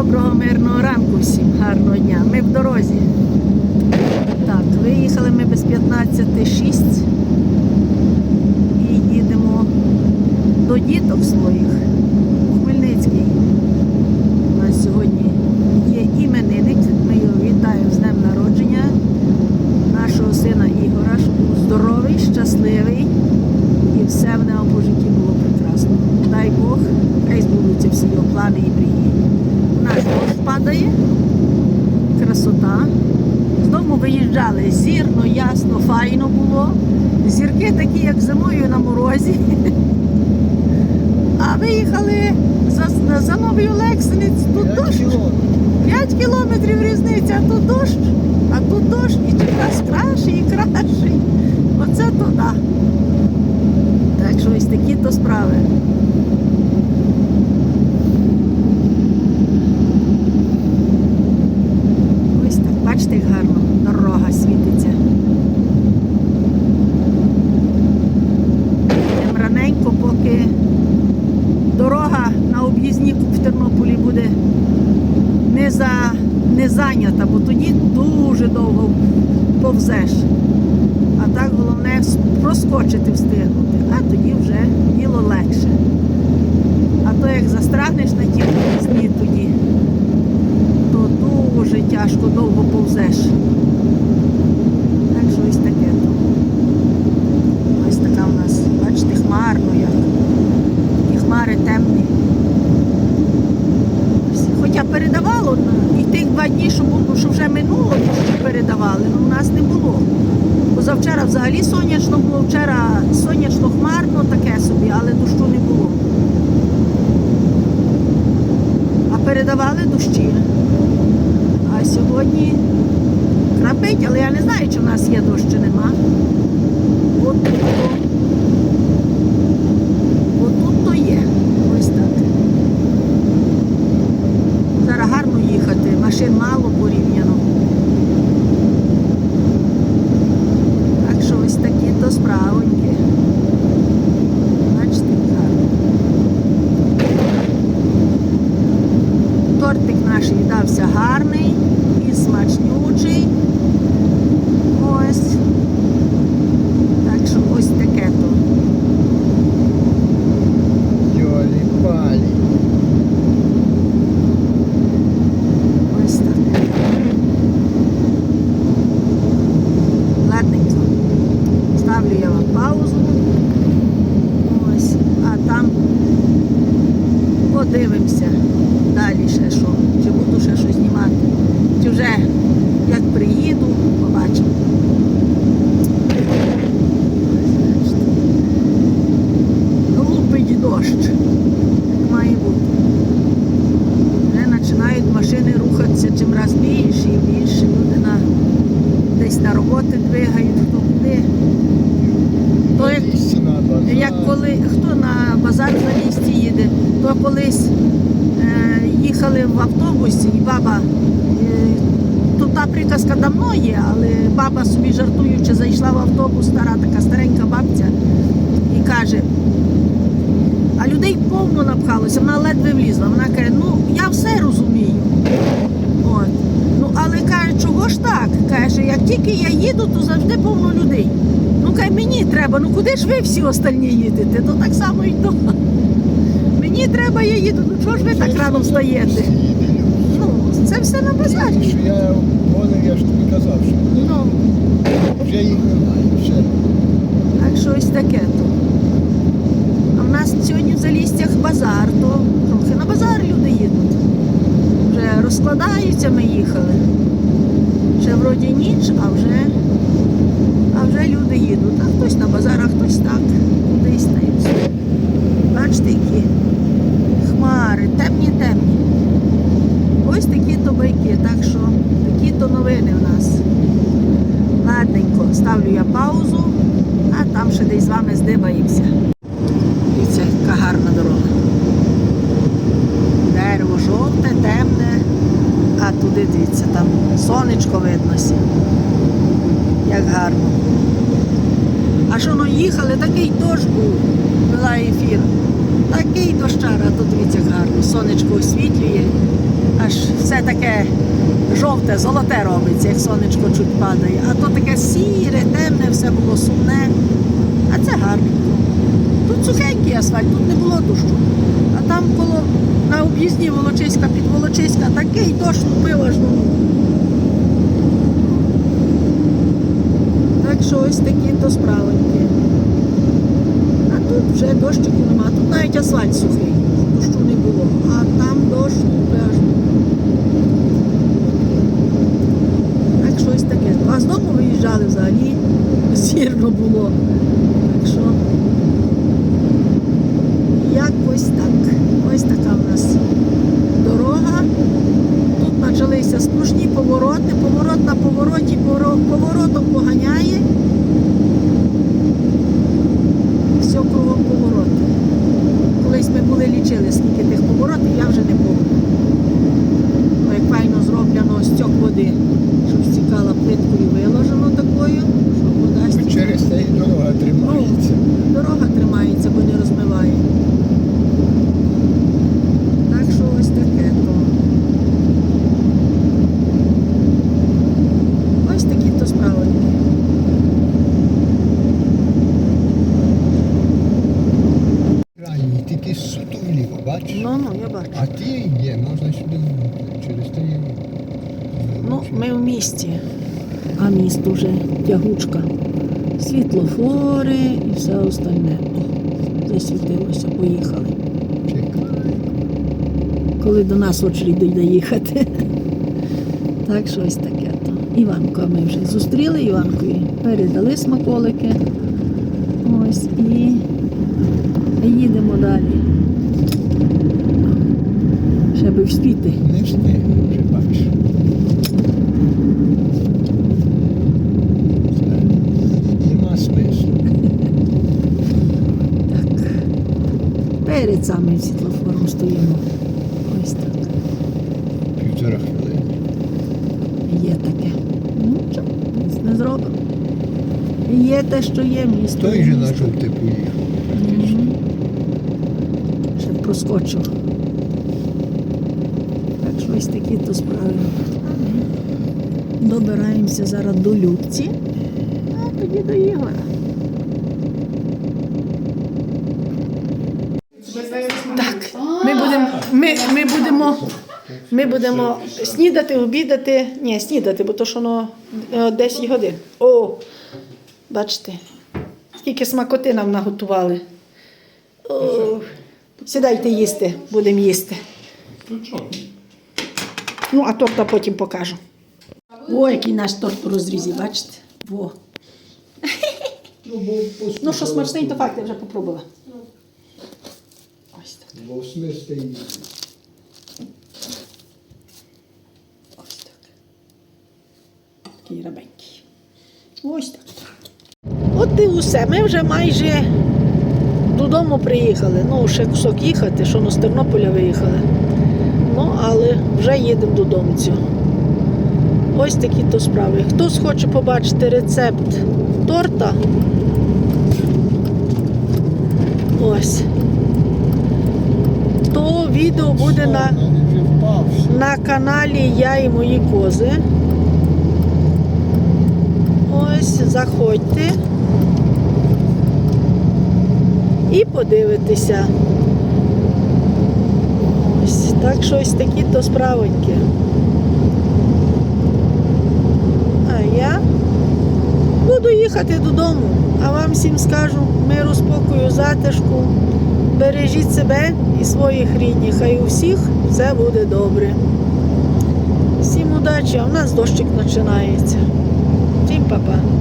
Доброго мирного ранку всім, гарного дня. Ми в дорозі. Так, виїхали ми без 15.06 і їдемо до діток своїх у Хмельницький. У нас сьогодні є іменинник. Ми його вітаємо з днем народження нашого сина Ігора, здоровий, щасливий і все в нього по житті було прекрасно. Дай Бог, хай збудуться всі його плани і мрії. У нас дощ падає, красота. З дому виїжджали зірно, ясно, файно було. Зірки такі, як зимою на морозі. А виїхали за, за Новий Олексинець, тут дощ. 5 кілометрів різниця, а тут дощ, а тут дощ і час кращий і кращий. Оце то да. Так що ось такі то справи. Ось так, бачите, як гарно дорога світиться. Йдемо раненько, поки дорога об'їзні в Тернополі буде не, за, не зайнята, бо тоді дуже довго повзеш. А так головне проскочити встигнути, а тоді вже діло легше. А то як застрягнеш на тій об'їзні тоді, то дуже тяжко довго повзеш. Так ось таке. Ось така в нас, бачите, хмарно. І хмари темні. Передавало і тих два дні, що, було, що вже минуло, що передавали, ну в нас не було. Позавчора взагалі сонячно було, вчора сонячно хмарно таке собі, але дощу не було. А передавали дощі. А сьогодні крапить, але я не знаю, чи в нас є дощ, чи нема. От тут achená-lo por Boliviano подивимося далі ще що. Чи буду ще щось знімати. Чи вже як приїду, побачимо. Лупить дощ. Як має бути вже починають машини рухатися чим раз більше і більше. Люди на, десь на роботи двигають, хто куди. То як, як коли хто на базар на то колись е, їхали в автобусі і баба. Е, Тут та приказка давно є, але баба собі жартуючи зайшла в автобус, стара така старенька бабця, і каже, а людей повно напхалося, вона ледве влізла. Вона каже, ну я все розумію. От. Ну, але каже, чого ж так? Каже, як тільки я їду, то завжди повно людей. Ну каже, мені треба, ну куди ж ви всі остальні їдете? То так само і то. Мені треба, я їду. Ну чого ж ви так рано встаєте? Ну, це все на базарі. Що я гонив, я ж тобі казав, що Ну, вже їх немає. Все. так що ось таке то. А в нас сьогодні в Залістях базар, то трохи на базар люди їдуть. Вже розкладаються, ми їхали. Ще вроді ніч, а вже, а вже люди їдуть. А хтось на базар, а хтось так, кудись та й все. Бачите, які хмари, темні, темні. Ось такі то байки, так що такі то новини в нас. Ладненько, ставлю я паузу, а там ще десь з вами здибаємося. Дивіться, яка гарна дорога. Дерево жовте, темне, а туди дивіться, там сонечко виднося. Як гарно. А що ну їхали, такий дощ був, вела ефір. Такий дощар, а тут дивіться, як гарно. Сонечко освітлює, аж все таке жовте, золоте робиться, як сонечко чуть падає. А то таке сіре, темне, все було сумне. А це гарненько. Тут сухенький асфальт, тут не було дощу. А там коло на об'їзді Волочиська під Волочиська такий дощ лупив аж ну. Так що ось такі то справенькі. А тут вже дощику нема. Тут навіть асфальт сухий, дощу не було. А там дощ лупив аж. Так що ось таке. А з дому виїжджали взагалі. Зірно було. Так що якось так. Ось така в нас дорога. Тут почалися сплошні повороти, поворот на повороті, поро- поворотом поганяє. Все кругом повороти. Колись ми були лічили, скільки тих поворотів, я вже не пам'ятаю. О, як файно зроблено стік води, щоб стікала плиткою виложено такою, щоб вода стікала. Через те і дорога тримається. Дорога тримається, бо не розмиває. Так що ось таке то. Ось такі то справи. Ранні, тільки сутулі, бачиш? Ну, ну, я бачу. А ті є, можна сюди через те є. Ну, ми в місті, а місто вже тягучка. Світлофори і все остальне. О, засвітилося, поїхали. Чекай. коли до нас очередь дійде їхати. Так, щось таке то. Іванка ми вже зустріли, Іванкові передали смаколики. Ось і їдемо далі. Ще би вспіти. Не встиг, вже бачиш. Нема смислу. Так. Перед самим світлофором стоїмо. Ось так. Півтора хвилини. Є таке. Ну, що, не зробимо. Є те, що є місто. Той же на жовте поїхав. Мгм. Ще проскочив. Ось такі то справи. Добираємося зараз до Любці, а тоді до Ігора. Так, ми будемо, ми, ми будемо, ми будемо снідати, обідати. Ні, снідати, бо то що воно е, 10 годин. О, бачите, скільки смакоти нам наготували. О, сідайте їсти, будемо їсти. Ну, а торта потім покажу. О, який наш торт у розрізі, бачите? Во. Ну, що смачний, то факт, я вже попробувала. Ось так. Ось так. Такий рабенький. Ось так. От і усе. Ми вже майже додому приїхали. Ну, ще кусок їхати, що ну, з Тернополя виїхали. Ну, але вже їдемо додому. Ось такі то справи. Хтось хоче побачити рецепт торта. Ось. То відео буде на впав. на каналі Я і мої кози. Ось, заходьте і подивитися. Так що ось такі то справоньки. А я буду їхати додому, а вам всім скажу миру, спокою, затишку. Бережіть себе і своїх рідних, хай у всіх все буде добре. Всім удачі, а у нас дощик починається. Всім па-па.